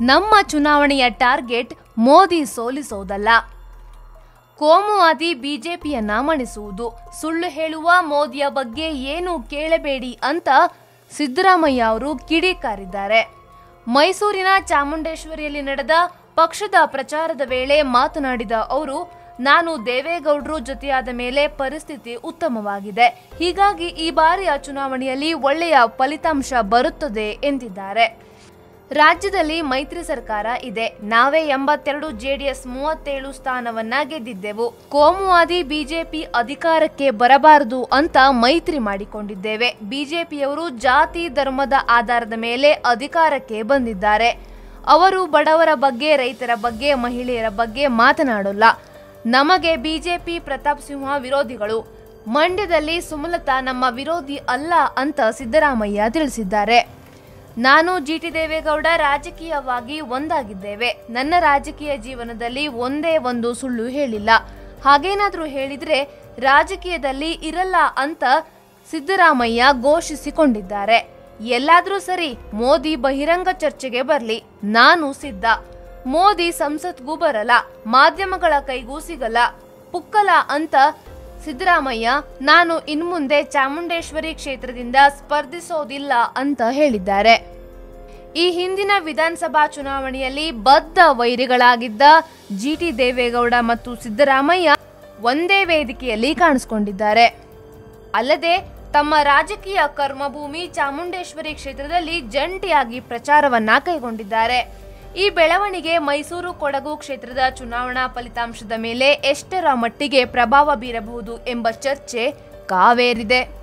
ನಮ್ಮ ಚುನಾವಣೆಯ ಟಾರ್ಗೆಟ್ ಮೋದಿ ಸೋಲಿಸೋದಲ್ಲ. ಕೋಮುವಾದಿ ಬಿಜೆಪಿಯನ್ನ ಮಣಿಸುವುದು ಸುಳ್ಳು ಹೇಳುವ ಮೋದಿಯ ಬಗ್ಗೆ ಏನು ಕೇಳಬೇಡಿ ಅಂತ ಸಿದ್ದರಾಮಯ್ಯ ಅವರು ಕಿಡಿಕಾರಿದ್ದಾರೆ ಮೈಸೂರಿನ ಚಾಮುಂಡೇಶ್ವರಿಯಲ್ಲಿ ನಡೆದ ಪಕ್ಷದ ಪ್ರಚಾರದ ವೇಳೆ ಮಾತನಾಡಿದ ಅವರು, ನಾನು ದೇವೇಗೌಡರು ಜೊತೆಯಾದ ಮೇಲೆ ಪರಿಸ್ಥಿತಿ ಉತ್ತಮವಾಗಿದೆ. ಹೀಗಾಗಿ ಈ ಬಾರಿಯ ಚುನಾವಣೆಯಲ್ಲಿ ಒಳ್ಳೆಯ ಫಲಿತಾಂಶ ಬರುತ್ತದೆ ಎಂದಿದ್ದಾರೆ. ರಾಜ್ಯದಲ್ಲಿ ಮೈತ್ರಿ ಸರ್ಕಾರ ಇದೆ. ನಾವೇ ಎಂಬತ್ತೆರಡು ಜೆಡಿಎಸ್ ಮೂವತ್ತೇಳು ಸ್ಥಾನವನ್ನ ಗೆದ್ದಿದ್ದೆವು. ಕೋಮುವಾದಿ ಬಿಜೆಪಿ ಅಧಿಕಾರಕ್ಕೆ ಬರಬಾರದು ಅಂತ ಮೈತ್ರಿ ಮಾಡಿಕೊಂಡಿದ್ದೇವೆ. ಬಿಜೆಪಿಯವರು ಜಾತಿ ಧರ್ಮದ ಆಧಾರದ ಮೇಲೆ ಅಧಿಕಾರಕ್ಕೆ ಬಂದಿದ್ದಾರೆ. ಅವರು ಬಡವರ ಬಗ್ಗೆ, ರೈತರ ಬಗ್ಗೆ, ಮಹಿಳೆಯರ ಬಗ್ಗೆ ಮಾತನಾಡೋಲ್ಲ. ನಮಗೆ ಬಿಜೆಪಿ, ಪ್ರತಾಪ್ ಸಿಂಹ ವಿರೋಧಿಗಳು. ಮಂಡ್ಯದಲ್ಲಿ ಸುಮಲತಾ ನಮ್ಮ ವಿರೋಧಿ ಅಲ್ಲ ಅಂತ ಸಿದ್ದರಾಮಯ್ಯ ತಿಳಿಸಿದ್ದಾರೆ. ನಾನು ಜಿ ಟಿ ದೇವೇಗೌಡ ರಾಜಕೀಯವಾಗಿ ಒಂದಾಗಿದ್ದೇವೆ. ನನ್ನ ರಾಜಕೀಯ ಜೀವನದಲ್ಲಿ ಒಂದೇ ಒಂದು ಸುಳ್ಳು ಹೇಳಿಲ್ಲ. ಹಾಗೇನಾದರೂ ಹೇಳಿದ್ರೆ ರಾಜಕೀಯದಲ್ಲಿ ಇರಲ್ಲ ಅಂತ ಸಿದ್ದರಾಮಯ್ಯ ಘೋಷಿಸಿಕೊಂಡಿದ್ದಾರೆ. ಎಲ್ಲಾದರೂ ಸರಿ, ಮೋದಿ ಬಹಿರಂಗ ಚರ್ಚೆಗೆ ಬರಲಿ. ನಾನು ಸಿದ್ಧ. ಮೋದಿ ಸಂಸತ್ಗೂ ಬರಲ್ಲ, ಮಾಧ್ಯಮಗಳ ಕೈಗೂ ಸಿಗಲ್ಲ. ಪುಕ್ಕಲ ಅಂತ ಸಿದ್ದರಾಮಯ್ಯ, ನಾನು ಇನ್ಮುಂದೆ ಚಾಮುಂಡೇಶ್ವರಿ ಕ್ಷೇತ್ರದಿಂದ ಸ್ಪರ್ಧಿಸೋದಿಲ್ಲ ಅಂತ ಹೇಳಿದ್ದಾರೆ. ಈ ಹಿಂದಿನ ವಿಧಾನಸಭಾ ಚುನಾವಣೆಯಲ್ಲಿ ಬದ್ಧ ವೈರಿಗಳಾಗಿದ್ದ ಜಿಟಿ ದೇವೇಗೌಡ ಮತ್ತು ಸಿದ್ದರಾಮಯ್ಯ ಒಂದೇ ವೇದಿಕೆಯಲ್ಲಿ ಕಾಣಿಸಿಕೊಂಡಿದ್ದಾರೆ. ಅಲ್ಲದೆ ತಮ್ಮ ರಾಜಕೀಯ ಕರ್ಮಭೂಮಿ ಚಾಮುಂಡೇಶ್ವರಿ ಕ್ಷೇತ್ರದಲ್ಲಿ ಜಂಟಿಯಾಗಿ ಪ್ರಚಾರವನ್ನ ಕೈಗೊಂಡಿದ್ದಾರೆ. ಈ ಬೆಳವಣಿಗೆ ಮೈಸೂರು ಕೊಡಗು ಕ್ಷೇತ್ರದ ಚುನಾವಣಾ ಫಲಿತಾಂಶದ ಮೇಲೆ ಎಷ್ಟರ ಮಟ್ಟಿಗೆ ಪ್ರಭಾವ ಬೀರಬಹುದು ಎಂಬ ಚರ್ಚೆ ಕಾವೇರಿದೆ.